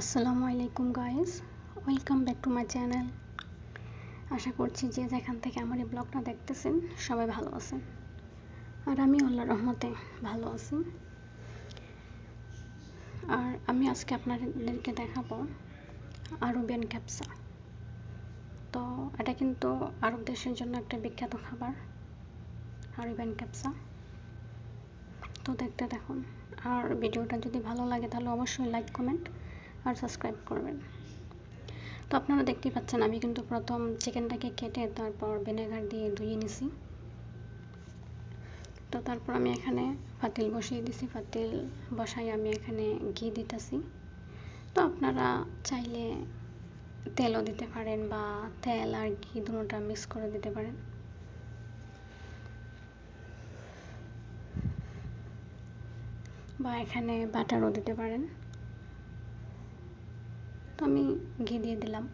আসসালামু আলাইকুম guys welcome back to my channel আশা করছি যে যেখান থেকে আমার এই ব্লগটা দেখতেছেন, সবাই ভালো আছেন। আর আমি আল্লাহ রহমতে ভালো আছি। আর আমি আজকে আপনাদেরকে দেখাবো আরবিয়ান ক্যাপসা। তো এটা কিন্তু আরব দেশের জন্য একটা বিখ্যাত খাবার, আরবিয়ান ক্যাপসা। তো দেখতে দেখুন আর ভিডিওটা যদি ভালো লাগে তাহলে অবশ্যই লাইক কমেন্ট আর সাবস্ক্রাইব করবেন। তো আপনারা দেখতেই পাচ্ছেন, আমি কিন্তু প্রথম চিকেনটাকে কেটে তারপর ভিনেগার দিয়ে ধুয়ে নিছি। তো তারপর আমি এখানে পাতিল বসিয়ে দিছি পাতিল বসাই আমি এখানে ঘি দিতেছি। তো আপনারা চাইলে তেলও দিতে পারেন বা তেল আর ঘি দুটোটা মিক্স করে দিতে পারেন। বা এখানে বাটারও দিতে পারেন। তো আমি ঘি দিয়ে দিলাম।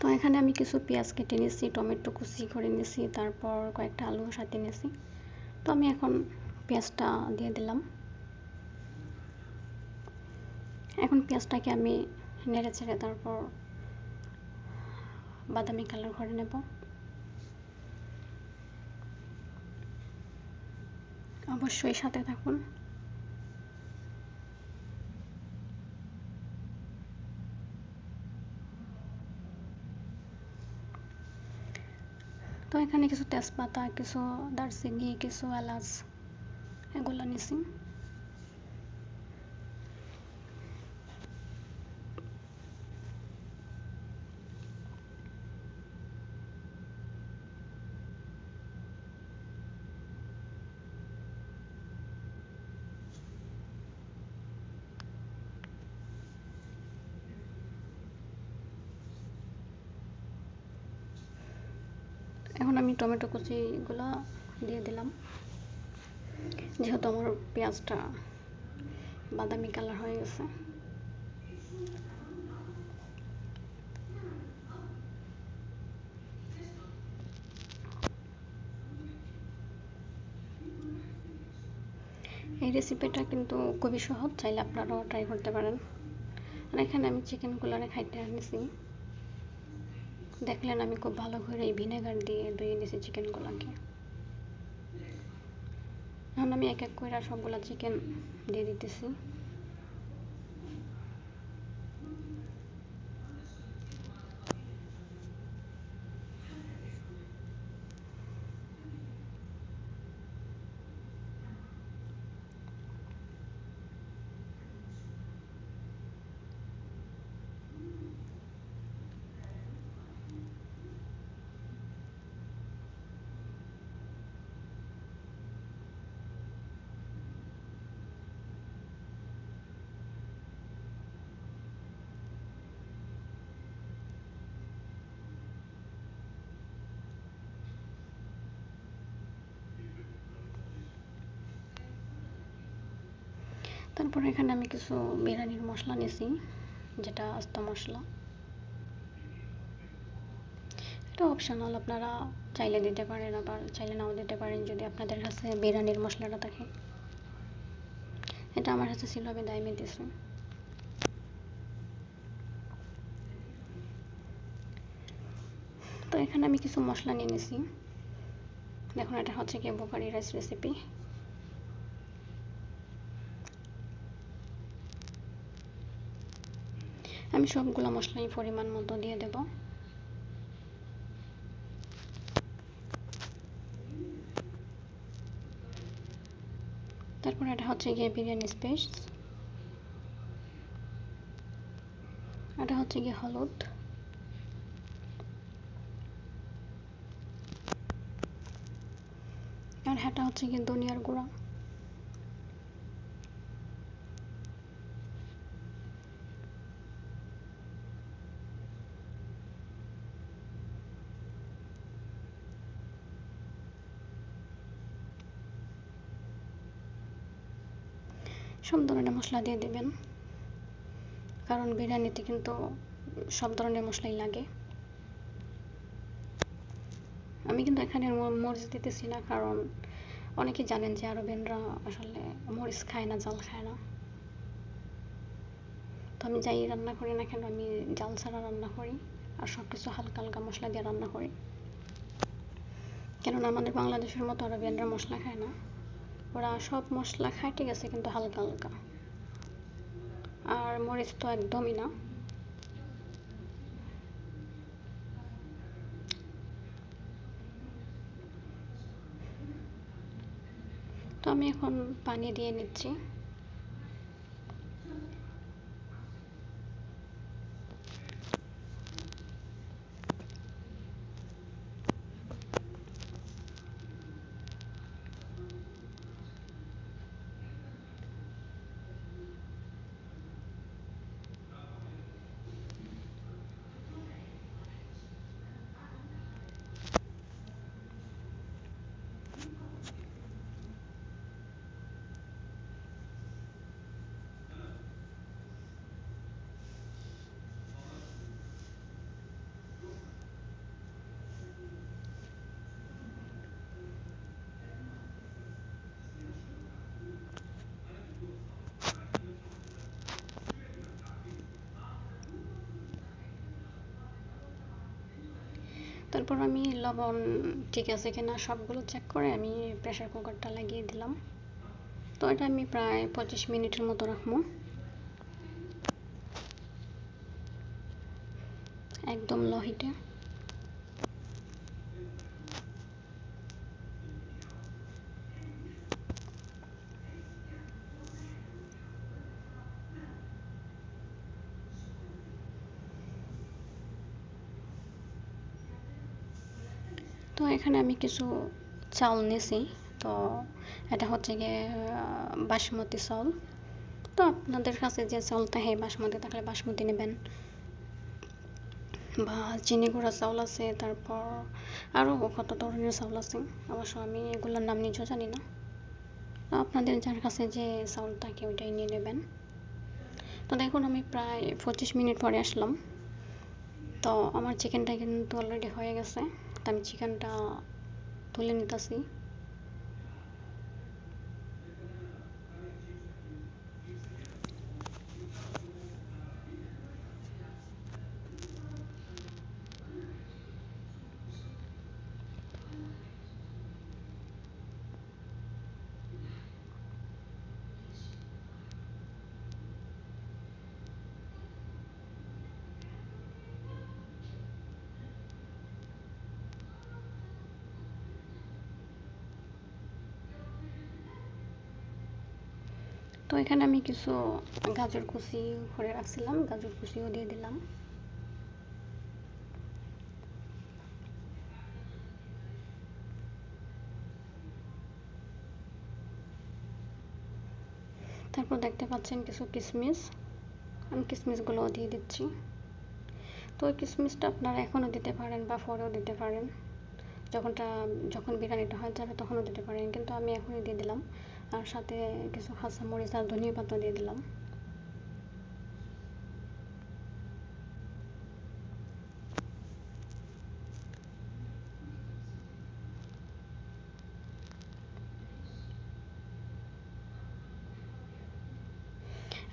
তো এখানে আমি কিছু পেঁয়াজ কেটে নিয়েছি, টমেটো কুচি করে নিয়েছি, তারপর কয়েকটা আলু সাথে নিয়েছি। তো আমি এখন পেঁয়াজটা দিয়ে দিলাম। এখন পেঁয়াজটাকে আমি নেড়ে ছেড়ে তারপর বাদামি কালার করে নেব। অবশ্যই সাথে থাকুন। তো এখানে কিছু তেজপাতা, কিছু দারচিনি, কিছু এলাচ, এগুলো নিছি। এখন আমি টমেটো কুচিগুলো দিয়ে দিলাম। যেহেতু আমার পেঁয়াজটা বাদামি কালার হয়ে গেছে। এই রেসিপিটা কিন্তু খুবই সহজ, চাইলে আপনারাও ট্রাই করতে পারেন। এখানে আমি চিকেনগুলো খাইতে আনিছি দেখলেন আমি খুব ভালো করে এই ভিনেগার দিয়ে ধুয়ে নিয়েছি চিকেনগুলোকে। এখন আমি এক এক করে সবগুলো চিকেন দিয়ে দিতেছি। তারপর এখানে আমি কিছু বিরিয়ানির মশলা নিয়েছি, যেটা আস্ত মশলা। এটা অপশনাল আপনারা চাইলে দিতে পারেন, আবার চাইলে নাও দিতে পারেন যদি আপনাদের কাছে বিরিয়ানির মশলাটা থাকে। এটা আমার কাছে ছিল আমি দায়মে দিয়েছি। তো এখানে আমি কিছু মশলা নিয়ে নিয়েছি। দেখুন, এটা হচ্ছে কি বোকারি রাইস রেসিপি আমি সবগুলো মশলাই পরিমাণ মতো দিয়ে দেব। তারপর এটা হচ্ছে গিয়ে বিরিয়ানি স্পেস। এটা হচ্ছে গিয়ে হলুদ। আর এটা হচ্ছে গিয়ে ধনিয়ার গুঁড়া। সব ধরনের মশলা দিয়ে দেবেন। কারণ বিরিয়ানিতে কিন্তু সব ধরনের মশলাই লাগে। আমি কিন্তু এখানে মরিচ দিতেছি না, কারণ অনেকে জানেন যে আরবিয়ানরা আসলে মরিচ খায় না, জাল খায় না। তো আমি যাই রান্না করি না কেন, আমি জাল ছাড়া রান্না করি আর সব কিছু হালকা হালকা মশলা দিয়ে রান্না করি। কেননা আমাদের বাংলাদেশের মতো আরবিয়ানরা মশলা খায় না। ওরা সব মশলা খায় ঠিক আছে কিন্তু হালকা হালকা। আর মরিচ তো একদমই না। তো আমি এখন পানি দিয়ে নিচ্ছি। তারপর আমি লবণ ঠিক আছে কিনা সবগুলো চেক করে আমি প্রেসার কুকারটা লাগিয়ে দিলাম। তো এটা আমি প্রায় পঁচিশ মিনিটের মতো রাখব। তো এখানে আমি কিছু চাউল নিয়েছি তো এটা হচ্ছে গিয়ে বাসমতি চাউল। তো আপনাদের কাছে যে চাউল থাকে বাসমতি থাকলে বাসমতি নেবেন। বা চিনি গুঁড়া চাউল আছে, তারপর আরও কত ধরনের চাউল আছে। অবশ্য আমি এগুলোর নাম নিজেও জানি না। আপনাদের যার কাছে যে চাউল থাকে ওইটাই নিয়ে নেবেন। তো দেখুন, আমি প্রায় পঁচিশ মিনিট পরে আসলাম। তো আমার চিকেনটা কিন্তু অলরেডি হয়ে গেছে। তো আমি চিকেনটা তুলে নিতেছি এখানে আমি কিছু গাজর কুচি করে রাখছিলাম, গাজর কুচিও দিয়ে দিলাম। তারপর দেখতে পাচ্ছেন কিছু কিশমিশ আমি কিশমিশগুলোও দিয়ে দিচ্ছি। তো কিশমিশটা আপনারা এখনও দিতে পারেন বা পরেও দিতে পারেন। যখনটা, যখন বিরিয়ানিটা হয়ে যাবে তখনও দিতে পারেন। কিন্তু আমি এখনই দিয়ে দিলাম। আর সাথে কিছু কাঁচা মরিচ আর ধনিয়া পাতা দিয়ে দিলাম।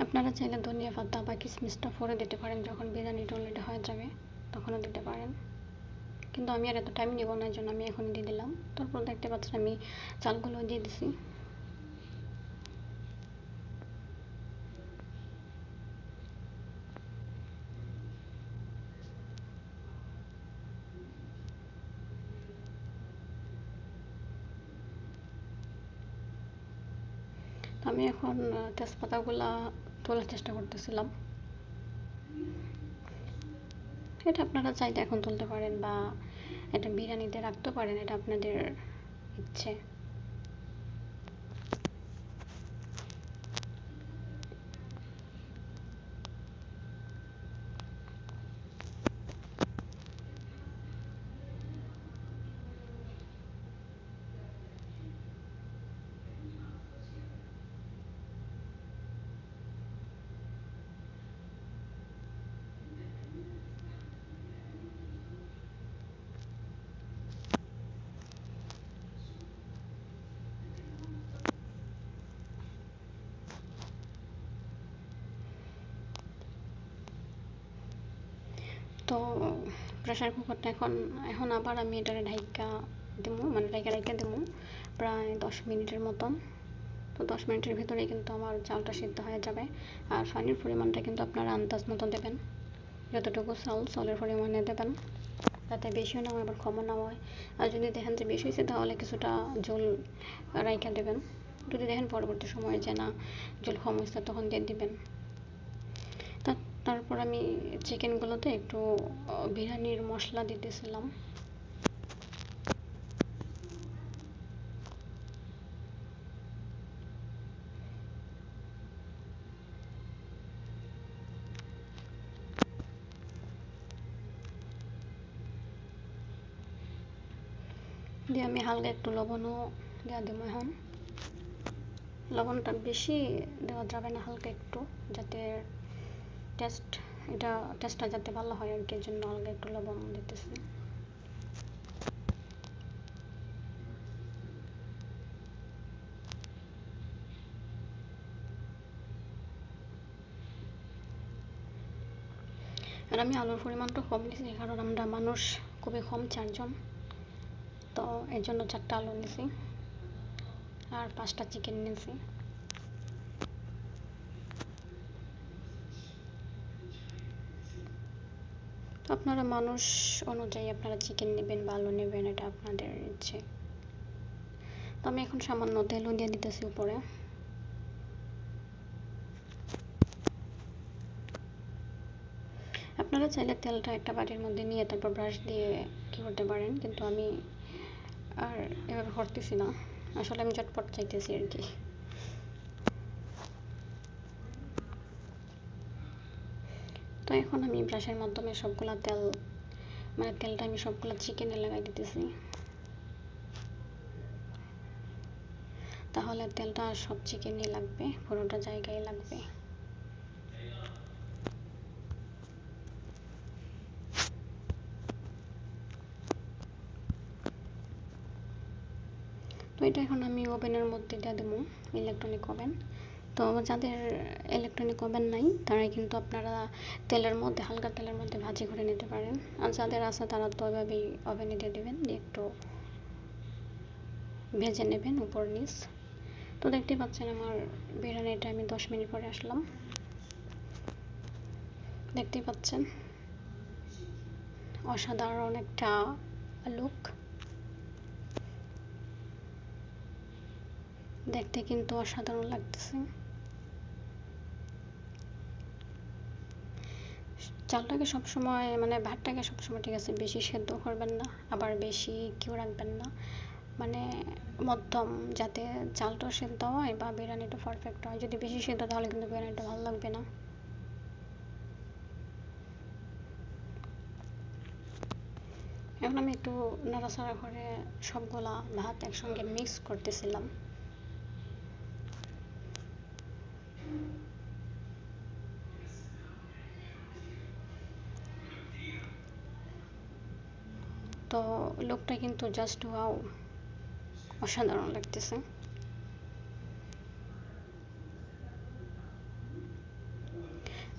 আপনারা চাইলে ধনিয়া পাতা বা কিশমিশটা পরে দিতে পারেন, যখন বিরিয়ানিটা অলরেডি হয়ে যাবে তখনও দিতে পারেন। কিন্তু আমি আর এত টাইম নিব না জন্য আমি এখন দিয়ে দিলাম। তারপর দেখতে পাচ্ছেন আমি চালগুলো দিয়ে দিছি। আমি এখন তেজপাতাগুলা তোলার চেষ্টা করতেছিলাম। এটা আপনারা চাইলে এখন তুলতে পারেন বা এটা বিরিয়ানিতে রাখতে পারেন, এটা আপনাদের ইচ্ছে। প্রেশার কুকারটা এখন এখন আবার আমি এটারে ঢাইকা দেবো মানে ঢাইকা ঢাইকা দেবো, প্রায় দশ মিনিটের মতন। তো দশ মিনিটের ভিতরে কিন্তু আমার চালটা সিদ্ধ হয়ে যাবে। আর পানির পরিমাণটা কিন্তু আপনারা আন্দাজ মতো দেবেন। যতটুকু চাল চালের পরিমাণে দেবেন যাতে বেশিও না হয় আবার কমও না হয়। আর যদি দেখেন যে বেশি হয়েছে, তাহলে কিছুটা জল রাইখা দেবেন। যদি দেখেন পরবর্তী সময়ে যে না, জল কম হয়েছে, তখন দিয়ে দিবেন। তারপর আমি চিকেনগুলোতে একটু বিরিয়ানির মশলা দিতেছিলাম। দিয়ে আমি হালকা একটু লবণও দেওয়া দেবো এখন। লবণটা বেশি দেওয়া যাবে না হালকা একটু, যাতে টেস্ট এটা টেস্টটা যাতে ভালো হয় আর কি জন্য হালকা একটু লবণ দিতেছি। আর আমি আলুর পরিমাণটা কম নিয়েছি কারণ আমরা মানুষ খুবই কম চারজন। তো এর জন্য চারটা আলু নিয়েছি আর পাঁচটা চিকেন নিয়েছি আপনারা মানুষ অনুযায়ী আপনারা চিকেন নেবেন বা আলু নেবেন, এটা আপনাদের ইচ্ছে। তো আমি এখন সামান্য তেলও দিয়ে দিতেছি উপরে। আপনারা চাইলে তেলটা একটা বাটির মধ্যে নিয়ে তারপর ব্রাশ দিয়ে কি করতে পারেন, কিন্তু আমি আর এভাবে করতেছি না। আসলে আমি চটপট চাইতেছি আর কি। এখন আমি ব্রাশের মাধ্যমে সবগুলা তেল মানে তেলটা আমি সবগুলা চিকেনে লাগাই দিতেছি। তাহলে তেলটা সব চিকেনে লাগবে, পুরোটা জায়গায় লাগবে। তো এটা এখন আমি ওভেনের মধ্যে দিয়ে দেবো ইলেকট্রনিক ওভেন তো যাদের ইলেকট্রনিক ওভেন নাই তারা কিন্তু আপনারা তেলের মধ্যে, হালকা তেলের মধ্যে ভাজি করে নিতে পারেন। আর যাদের আছে, তারা তো ওইভাবেই ওভেনে দিয়ে দেবেন, দিয়ে একটু ভেজে নেবেন উপর নিচ। তো দেখতে পাচ্ছেন আমার বিরিয়ানিটা আমি দশ মিনিট পরে আসলাম। দেখতেই পাচ্ছেন অসাধারণ একটা লুক দেখতে কিন্তু অসাধারণ লাগতেছে। চালটাকে সবসময় মানে ভাতটাকে সবসময় ঠিক আছে, বেশি সেদ্ধ করবেন না, আবার বেশি কেউ রাখবেন না। মানে মধ্যম, যাতে চালটা সেদ্ধ হয় বা বিরিয়ানিটা পারফেক্ট হয়। যদি বেশি সেদ্ধ, তাহলে কিন্তু বিরিয়ানিটা ভালো লাগবে না। এখন আমি একটু নাড়াচাড়া করে সবগুলা ভাত একসঙ্গে মিক্স করতেছিলাম তো লোকটা কিন্তু জাস্ট ওয়াও অসাধারণ লাগতেছে।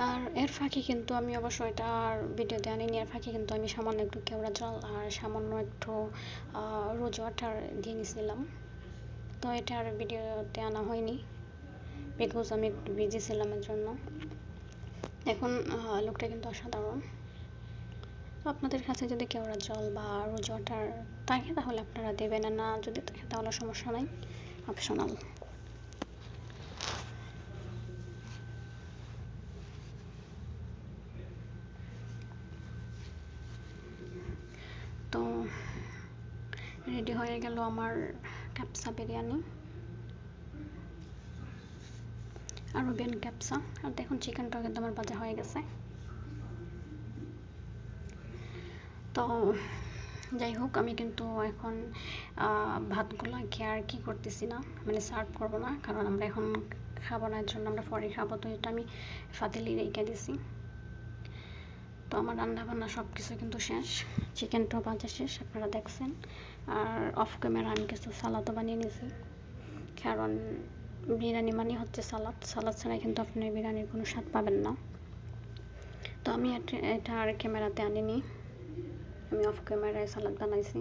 আর এর ফাঁকে কিন্তু আমি অবশ্য এটা আর ভিডিওতে আনিনি এর ফাঁকে কিন্তু আমি সামান্য একটু কেওড়া জল আর সামান্য একটু রোজ ওয়াটার দিয়ে নিয়েছিলাম। তো এটা আর ভিডিওতে আনা হয়নি বিকজ আমি একটু বিজি ছিলাম এর জন্য। এখন লোকটা কিন্তু অসাধারণ। আপনাদের কাছে যদি কেওড়া জল বা রোজ ওয়াটার থাকে তাহলে আপনারা দেবেন না যদি থাকে তাহলে সমস্যা নাই অপশনাল তো রেডি হয়ে গেল আমার ক্যাপসা বিরিয়ানি। আরবিয়ান ক্যাপসা। আর দেখুন চিকেনটা কিন্তু আমার বাজা হয়ে গেছে। তো যাই হোক, আমি কিন্তু এখন ভাতগুলোকে আর কি করতেছি না মানে সার্ভ করব না, কারণ আমরা এখন খাব না এর জন্য আমরা পরে খাব, তো এটা আমি ফাতিলি রেখে দিছি। তো আমার রান্না বান্না সব কিছু কিন্তু শেষ চিকেনটাও বাজা শেষ, আপনারা দেখছেন, আর অফ ক্যামেরা আমি কিছু সালাদও বানিয়ে নিয়েছি কারণ বিরিয়ানি মানে হচ্ছে সালাদ সালাদ ছাড়া কিন্তু আপনি বিরিয়ানির কোনো স্বাদ পাবেন না। তো আমি এটা আর ক্যামেরাতে আনিনি। আমি অফ ক্যামেরায় সালাদ বানাইছি।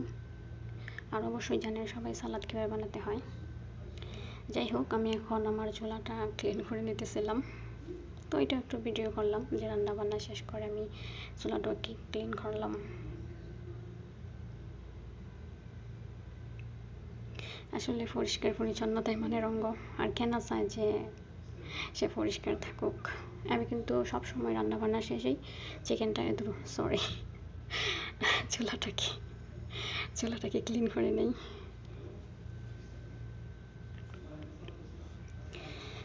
আর অবশ্যই জানেন সবাই সালাদ কীভাবে বানাতে হয়। যাই হোক, আমি এখন আমার চুলাটা ক্লিন করে নিতেছিলাম। তো এটা একটু ভিডিও করলাম যে রান্না বান্না শেষ করে আমি চুলাটাকে ক্লিন করলাম। আসলে পরিষ্কার, পরিচ্ছন্নতাই মানে রঙ্গ আর কেন চায় যে সে পরিষ্কার থাকুক। আমি কিন্তু সবসময় রান্না বান্না শেষেই চিকেনটা সরি চুলাটাকে চুলাটাকে ক্লিন করে নেই।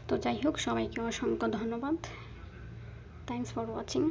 তো যাই হোক সবাইকে অসংখ্য ধন্যবাদ। Thanks for watching